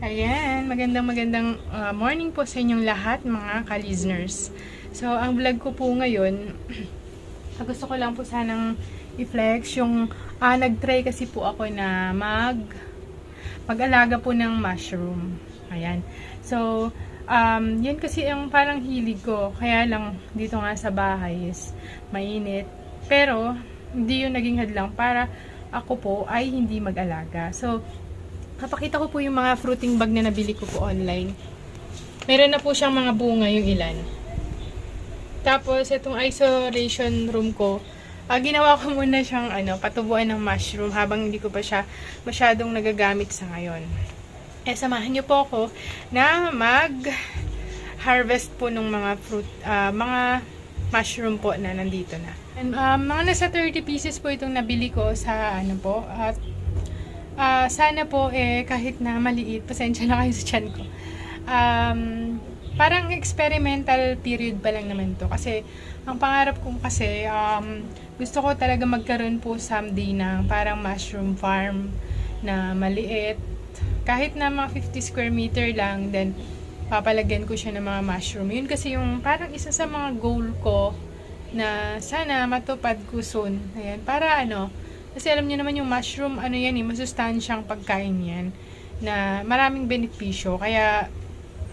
Ayan, magandang magandang uh, morning po sa inyong lahat mga ka-listeners. So, ang vlog ko po ngayon, gusto ko lang po sanang i-flex yung, ah, nag-try kasi po ako na mag, mag-alaga po ng mushroom. Ayan. So, um, yan kasi ang parang hilig ko. Kaya lang, dito nga sa bahay is mainit. Pero, hindi yun naging hadlang para ako po ay hindi mag-alaga. So, Papakita ko po yung mga fruiting bag na nabili ko po online. Meron na po siyang mga bunga yung ilan. Tapos, itong isolation room ko, ah, ginawa ko muna siyang ano, patubuan ng mushroom habang hindi ko pa siya masyadong nagagamit sa ngayon. Eh, samahan niyo po ako na mag-harvest po ng mga fruit, ah, mga mushroom po na nandito na. And, ah, mga nasa 30 pieces po itong nabili ko sa ano po, at Ah, sana po eh kahit na maliit, pasensya na kayo sa tiyan ko. Um, parang experimental period pa lang naman to? Kasi ang pangarap ko kasi um, gusto ko talaga magkaroon po someday ng parang mushroom farm na maliit. Kahit na mga 50 square meter lang then papalagyan ko siya ng mga mushroom. Yun kasi yung parang isa sa mga goal ko na sana matupad ko soon. Ayan para ano kasi alam niyo naman yung mushroom, ano yan eh, masustansyang pagkain yan na maraming benepisyo. Kaya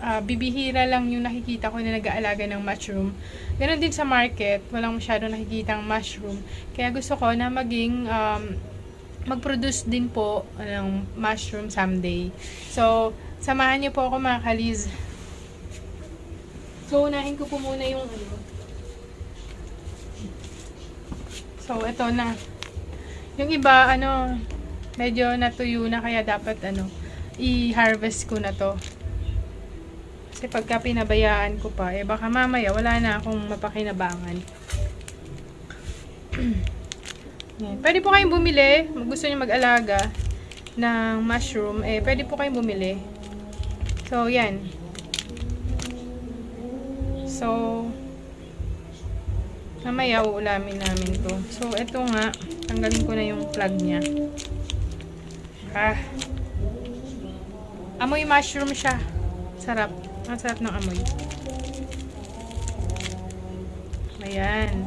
uh, bibihira lang yung nakikita ko na nag-aalaga ng mushroom. Ganon din sa market, walang masyado nakikita ang mushroom. Kaya gusto ko na maging um, mag-produce din po ng mushroom someday. So, samahan niyo po ako mga kaliz. So, unahin ko po muna yung ano. So, ito na. Yung iba, ano, medyo natuyo na kaya dapat, ano, i-harvest ko na to. Kasi pagka pinabayaan ko pa, eh baka mamaya wala na akong mapakinabangan. Yan. Pwede po kayong bumili, gusto niyo mag-alaga ng mushroom, eh pwede po kayong bumili. So, yan. So, mamaya uulamin namin to. So, ito nga, Tanggalin ko na yung plug niya. Ah. Amoy mushroom siya. Sarap. Ang sarap ng amoy. Ayan.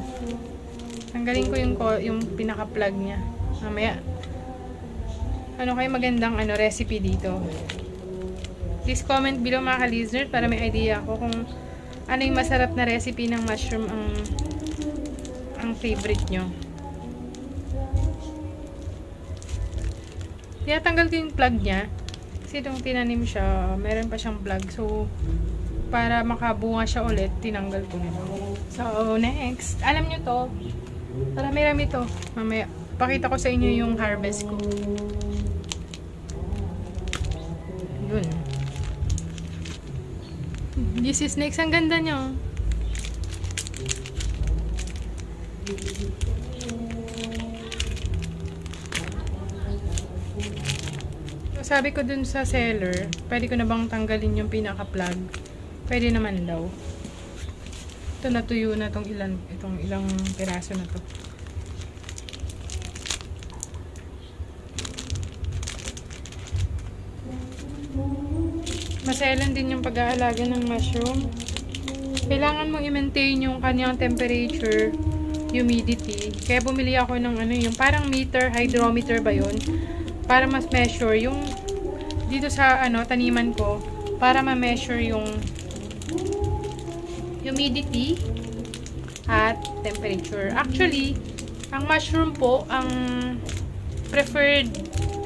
Tanggalin ko yung, yung pinaka-plug niya. Mamaya. Ano kayo magandang ano, recipe dito? Please comment below mga ka-listeners para may idea ako kung ano yung masarap na recipe ng mushroom ang ang favorite nyo. Tinatanggal ko yung plug niya. Kasi itong tinanim siya, meron pa siyang plug. So, para makabunga siya ulit, tinanggal ko nito. So, next. Alam nyo to, marami-rami to. Mamaya, pakita ko sa inyo yung harvest ko. Yun. This is next. Ang ganda niya. Sabi ko dun sa seller, pwede ko na bang tanggalin yung pinaka-plug? Pwede naman daw. Ito natuyo na tong ilan, itong ilang piraso na to. Maselan din yung pag-aalaga ng mushroom. Kailangan mo i-maintain yung kanyang temperature, humidity. Kaya bumili ako ng ano, yung parang meter, hydrometer ba yun? para mas measure yung dito sa ano taniman ko para ma-measure yung humidity at temperature. Actually, ang mushroom po, ang preferred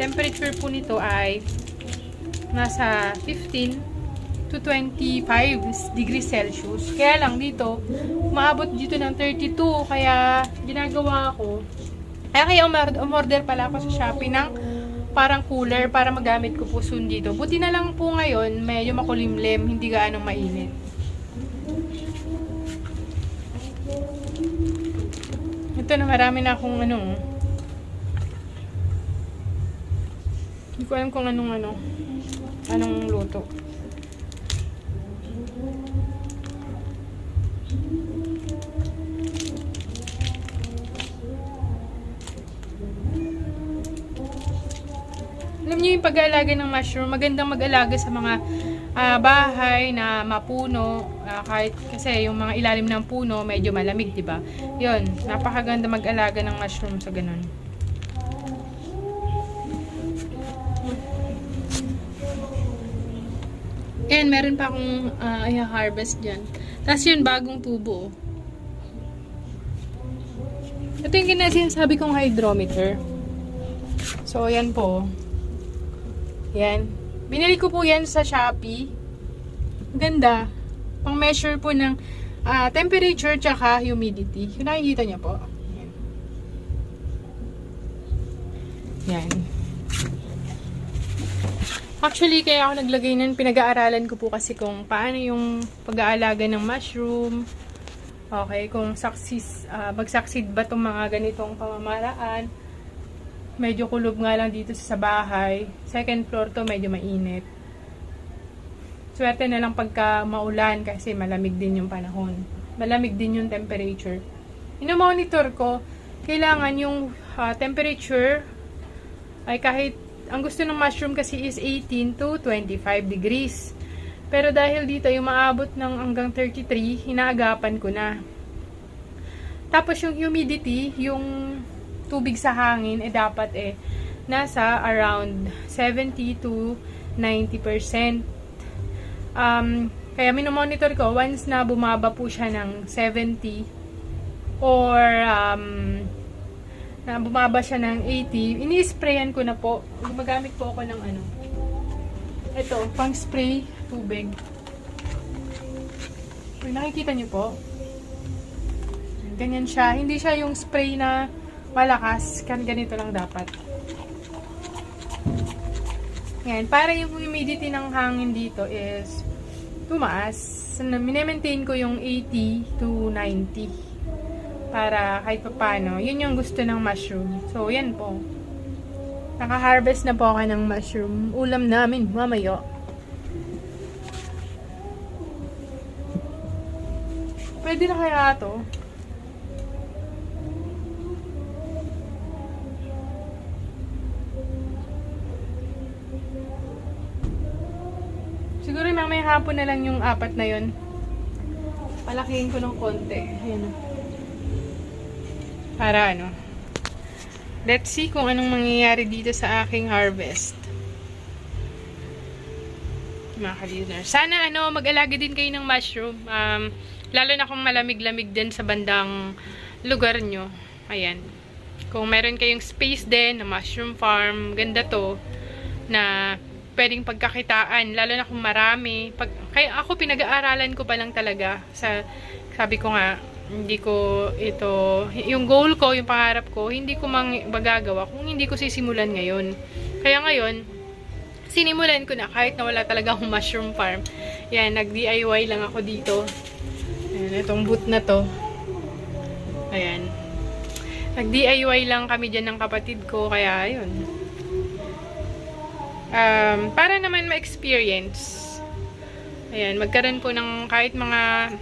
temperature po nito ay nasa 15 to 25 degrees Celsius. Kaya lang dito, maabot dito ng 32. Kaya ginagawa ko, kaya kaya umorder pala ako sa Shopee ng parang cooler para magamit ko po soon dito. Buti na lang po ngayon, medyo makulimlim, hindi gaano mainit. Ito na marami na akong ano. Hindi ko alam kung anong ano. Anong luto. Pag-aalaga ng mushroom, magandang mag-alaga sa mga ah, bahay na mapuno, ah, kahit kasi yung mga ilalim ng puno medyo malamig, 'di ba? 'Yun, napakaganda mag-alaga ng mushroom sa ganun. And meron pa akong uh, harvest dyan. Tapos yun, bagong tubo. oh. Ito yung kinasinasabi kong hydrometer. So, yan po. Yan. Binili ko po yan sa Shopee. Ganda. Pang measure po ng ah, temperature tsaka humidity. Yung nakikita niyo po. Yan. Actually, kaya ako naglagay nun, pinag-aaralan ko po kasi kung paano yung pag-aalaga ng mushroom. Okay, kung succeed, ah, mag-succeed ba itong mga ganitong pamamaraan. Medyo kulob nga lang dito sa bahay. Second floor to, medyo mainit. Swerte na lang pagka maulan kasi malamig din yung panahon. Malamig din yung temperature. Ino-monitor ko, kailangan yung ah, temperature ay kahit ang gusto ng mushroom kasi is 18 to 25 degrees. Pero dahil dito yung maabot ng hanggang 33, hinaagapan ko na. Tapos yung humidity, yung tubig sa hangin, eh dapat eh nasa around 70 to 90%. Um, kaya minomonitor ko, once na bumaba po siya ng 70 or um, na bumaba siya ng 80, ini-sprayan ko na po. Gumagamit po ako ng ano. Ito, pang spray tubig. Uy, nakikita niyo po? Ganyan siya. Hindi siya yung spray na malakas. Kan ganito lang dapat. Yan. Para yung humidity ng hangin dito is tumaas. So, minemaintain ko yung 80 to 90 para kahit pa paano, yun yung gusto ng mushroom. So, yan po. Naka-harvest na po ako ng mushroom. Ulam namin, mamayo. Pwede na kaya to? Hapon na lang yung apat na yon. Palakihin ko ng konti. Ayan. Para ano. Let's see kung anong mangyayari dito sa aking harvest. Mga ka-listener. Sana ano, mag-alaga din kayo ng mushroom. Um, lalo na kung malamig-lamig din sa bandang lugar nyo. Ayan. Kung meron kayong space din na mushroom farm, ganda to na pwedeng pagkakitaan, lalo na kung marami. Pag, kaya ako pinag-aaralan ko pa lang talaga sa sabi ko nga hindi ko ito yung goal ko, yung pangarap ko, hindi ko mang magagawa kung hindi ko sisimulan ngayon. Kaya ngayon, sinimulan ko na kahit na wala talaga akong mushroom farm. Yan, nag-DIY lang ako dito. Ayan, itong boot na to. Ayan. Nag-DIY lang kami dyan ng kapatid ko, kaya ayun. Um, para naman ma-experience. Ayan, magkaroon po ng kahit mga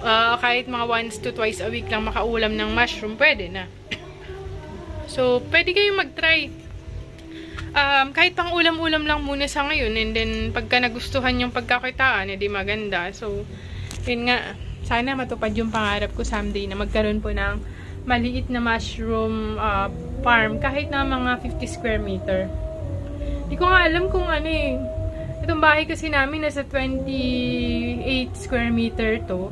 uh, kahit mga once to twice a week lang makaulam ng mushroom, pwede na. So, pwede kayong mag-try. Um, kahit pang ulam-ulam lang muna sa ngayon and then pagka nagustuhan yung pagkakitaan, edi maganda. So, yun nga, sana matupad yung pangarap ko someday na magkaroon po ng maliit na mushroom uh, farm kahit na mga 50 square meter. Hindi ko nga alam kung ano eh. Itong bahay kasi namin nasa 28 square meter to.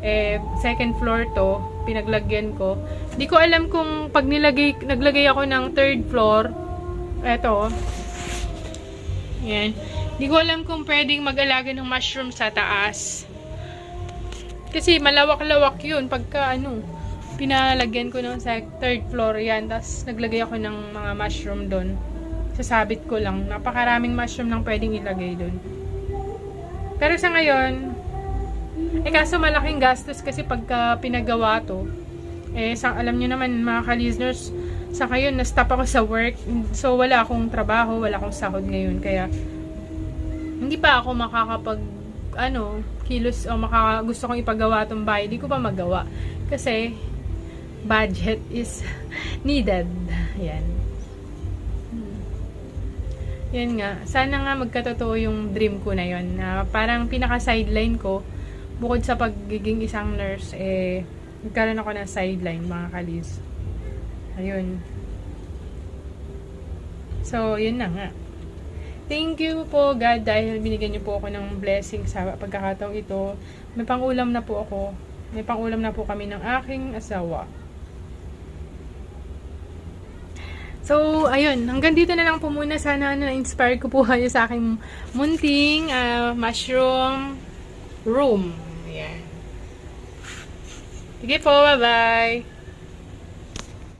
Eh, second floor to. Pinaglagyan ko. Hindi ko alam kung pag nilagay, naglagay ako ng third floor. Eto. Yan. Hindi ko alam kung pwedeng mag-alaga ng mushroom sa taas. Kasi malawak-lawak yun pagka ano, pinalagyan ko ng sa third floor yan. Tapos naglagay ako ng mga mushroom doon. Sasabit ko lang. Napakaraming mushroom lang pwedeng ilagay doon. Pero sa ngayon, eh kaso malaking gastos kasi pagka pinagawa to, eh sa, alam nyo naman mga ka-listeners, sa ngayon na-stop ako sa work. So wala akong trabaho, wala akong sahod ngayon. Kaya hindi pa ako makakapag ano, kilos o maka, gusto kong ipagawa tong bahay, di ko pa magawa. Kasi budget is needed. Yan. Yan nga, sana nga magkatotoo yung dream ko na yon na parang pinaka-sideline ko, bukod sa pagiging isang nurse, eh, nagkaroon ako ng sideline, mga kalis. Ayun. So, yun na nga. Thank you po God dahil binigyan niyo po ako ng blessing sa pagkakataong ito. May pangulam na po ako. May pangulam na po kami ng aking asawa. So, ayun. Hanggang dito na lang po muna. Sana ano, na-inspire ko po kayo sa aking munting ah, mushroom room. Ayan. Sige po, bye-bye.